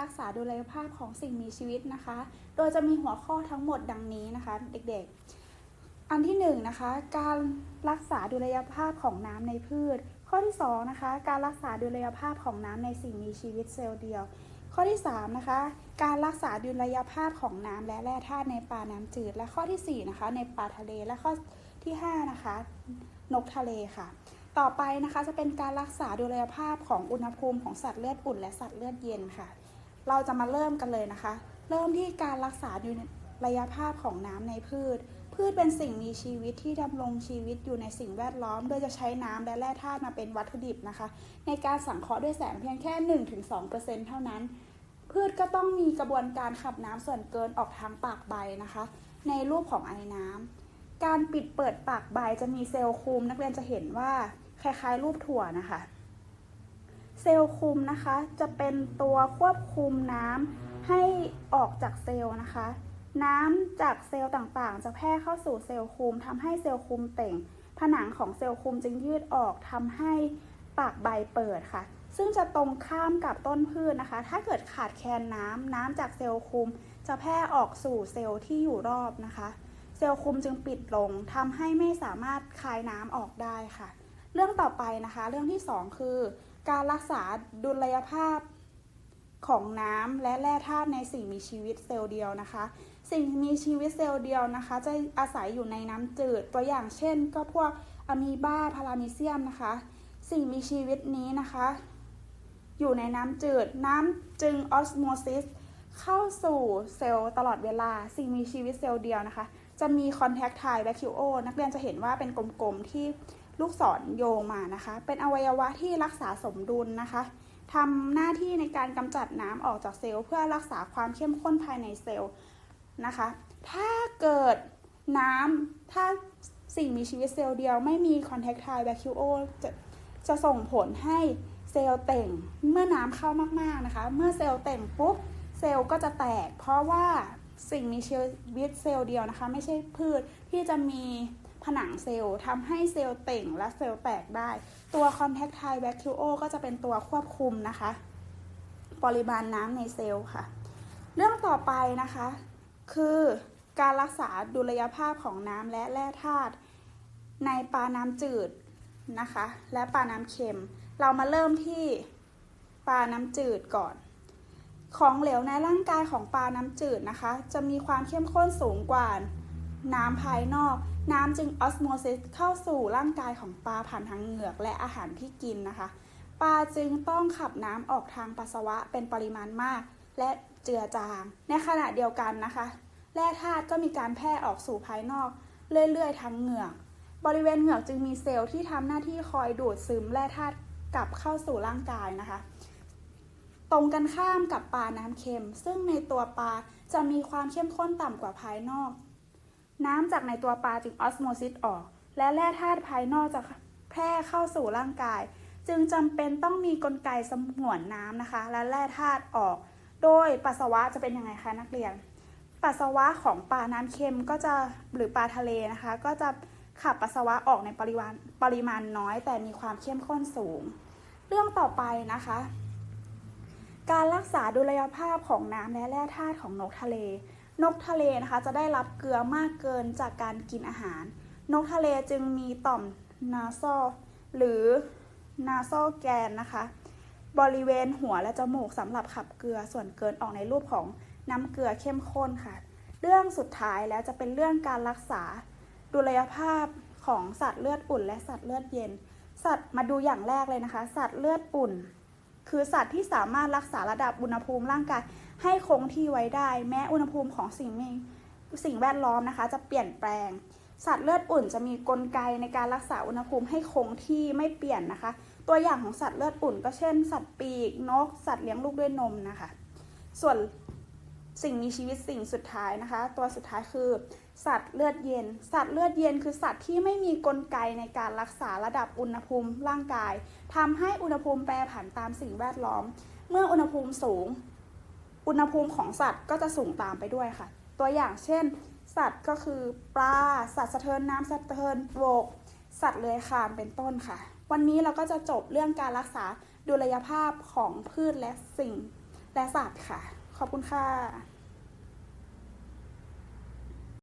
รักษาดูแลภาพของสิ่งมีชีวิตนะคะ โดยจะมีหัวข้อทั้งหมดดังนี้นะคะ เด็กๆ อันที่1นงนะคะ การรักษาดุลยภาพของน้ำในพืช ข้อที่2นะคะ การรักษาดุลยภาพของน้ำในสิ่งมีชีวิตเซลล์เดียว ข้อที่3นะคะการรักษาดุลยภาพของน้ำและแร่ธาตุในปลาน้ำจืด และข้อที่4นะคะในปลาทะเลและข้อที่5นะคะนกทะเลค่ะ ต่อไปนะคะจะเป็นการรักษาดุลยภาพของอุณหภูมิของสัตว์เลือดอุ่นและสัตว์เลือดเย็นค่ะ เราจะมาเริ่มกันเลยนะคะ เริ่มที่การรักษาดุลยะภาพของน้ำในพืช พืชเป็นสิ่งมีชีวิตที่ดำรงชีวิตอยู่ในสิ่งแวดล้อม โดยจะใช้น้ำและแร่ธาตุมาเป็นวัตถุดิบนะคะ ในการสังเคราะห์ด้วยแสงเพียงแค่ 1-2%เท่านั้น พืชก็ต้องมีกระบวนการขับน้ำส่วนเกินออกทางปากใบนะคะ ในรูปของไอ้น้ำการปิดเปิดปากใบจะมีเซลล์คุมนักเรียนจะเห็นว่าคล้ายๆ รูปถั่วนะคะ เซลล์คุมนะคะ จะเป็นตัวควบคุมน้ำให้ออกจากเซลล์นะคะ น้ำจากเซลล์ต่างๆ จะแพร่เข้าสู่เซลล์คุมทำให้เซลล์คุมเต่ง ผนังของเซลล์คุมจึงยืดออกทำให้ปากใบเปิดค่ะ ซึ่งจะตรงข้ามกับต้นพืชนะคะ ถ้าเกิดขาดแคลนน้ำน้ำจากเซลล์คุม จะแพร่ออกสู่เซลล์ที่อยู่รอบนะคะ เซลล์คุมจึงปิดลงทำให้ไม่สามารถคายน้ำออกได้ค่ะ รื่องต่อไปนะคะ เรื่องที่ 2 คือ การรักษาดุลยภาพของน้ำและแร่ธาตุในสิ่งมีชีวิตเซลล์เดียวนะคะ สิ่งมีชีวิตเซลล์เดียวนะคะ จะอาศัยอยู่ในน้ำจืดตัวอย่างเช่น ก็พวกอะมีบาพารามิเซียมนะคะ สิ่งมีชีวิตนี้นะคะ อยู่ในน้ำจืด น้ำจึงออสโมซิสเข้าสู่เซลล์ตลอดเวลา สิ่งมีชีวิตเซลล์เดียวนะคะ จะมีคอนแทคไทแบคคิโอนักเรียนจะเห็นว่าเป็นกลมๆที่ ลูกศรโยงมานะคะ เป็นอวัยวะที่รักษาสมดุลนะคะทำหน้าที่ในการกำจัดน้ำออกจากเซลล์เพื่อรักษาความเข้มข้นภายในเซลล์นะคะ ถ้าเกิดน้ำถ้าสิ่งมีชีวิตเซลล์เดียวไม่มีคอนแทคไทแบคคิโอจะจะส่งผลให้เซลล์เต่งเมื่อน้ำเข้ามากๆนะคะ เมื่อเซลล์เต่งปุ๊บเซลล์ก็จะแตก เพราะว่าสิ่งมีชีวิตเซลล์เดียวนะคะ ไม่ใช่พืชที่จะมี ผนังเซลล์ทำให้เซลล์เต่งและเซลล์แตกได้ ตัว contact time vacuo ก็จะเป็นตัวควบคุมนะคะ ปริมาณน้ำในเซลล์ค่ะ เรื่องต่อไปนะคะ คือการรักษาดุลยภาพของน้ำและแร่ธาตุในปลาน้ำจืดนะคะ และปลาน้ำเค็ม เรามาเริ่มที่ปลาน้ำจืดก่อน ของเหลวในร่างกายของปลาน้ำจืดนะคะ จะมีความเข้มข้นสูงกว่าน้ำภายนอก น้ำจึงออสโมซิสเข้าสู่ร่างกายของปลาผ่านทางเหงือกและอาหารที่กินนะคะ ปลาจึงต้องขับน้ำออกทางปัสสาวะเป็นปริมาณมาก และเจือจาง ในขณะเดียวกันนะคะ แร่ธาตุก็มีการแพร่ออกสู่ภายนอก เรื่อยๆทางเหงือก บริเวณเหงือกจึงมีเซลล์ที่ทำหน้าที่คอยดูดซึมแร่ธาตุกลับเข้าสู่ร่างกายนะคะ ตรงกันข้ามกับปลาน้ำเค็ม ซึ่งในตัวปลาจะมีความเข้มข้นต่ำกว่าภายนอก น้ำจากในตัวปลาจึงออสโมซิสออก และแร่ธาตุภายนอกจะแพร่เข้าสู่ร่างกาย จึงจำเป็นต้องมีกลไกสงวนน้ำนะคะ และแร่ธาตุออก โดยปัสสาวะจะเป็นยังไงคะนักเรียน ปัสสาวะของปลาน้ำเค็มก็จะหรือปลาทะเลนะคะ ก็จะขับปัสสาวะออกในปริมาณปริมาณน้อย แต่มีความเข้มข้นสูง เรื่องต่อไปนะคะ การรักษาดุลยภาพของน้ำและแร่ธาตุของนกทะเล นกทะเลนะคะจะได้รับเกลือมากเกินจากการกินอาหาร นกทะเลจึงมีต่อมนาโซหรือนาโซแกนนะคะ บริเวณหัวและจมูกสำหรับขับเกลือส่วนเกินออกในรูปของน้ำเกลือเข้มข้นค่ะ เรื่องสุดท้ายแล้วจะเป็นเรื่องการรักษาดุลยภาพของสัตว์เลือดอุ่น และสัตว์เลือดเย็น สัตว์มาดูอย่างแรกเลยนะคะ สัตว์เลือดอุ่น คือสัตว์ที่สามารถรักษาระดับอุณหภูมิร่างกายให้คงที่ไว้ได้ แม้อุณหภูมิของสิ่งมีสิ่งแวดล้อมนะคะ จะเปลี่ยนแปลง สัตว์เลือดอุ่นจะมีกลไกในการรักษาอุณหภูมิให้คงที่ไม่เปลี่ยนนะคะ ตัวอย่างของสัตว์เลือดอุ่น ก็เช่น สัตว์ปีกนก สัตว์เลี้ยงลูกด้วยนมนะคะ ส่วน สิ่งมีชีวิตสิ่งสุดท้ายนะคะ ตัวสุดท้ายคือ สัตว์เลือดเย็น สัตว์เลือดเย็นคือสัตว์ที่ไม่มีกลไกในการรักษาระดับอุณหภูมิร่างกายทำให้อุณหภูมิแปรผันตามสิ่งแวดล้อม เมื่ออุณหภูมิสูง อุณหภูมิของสัตว์ก็จะสูงตามไปด้วยค่ะ ตัวอย่างเช่น สัตว์ก็คือปลาสัตว์สะเทินน้ำสะเทินบก สัตว์เลื้อยคลานเป็นต้นค่ะ วันนี้เราก็จะจบเรื่องการรักษาดุลยภาพของพืชและสิ่งแและสัตว์ค่ะ ขอบคุณค่ะ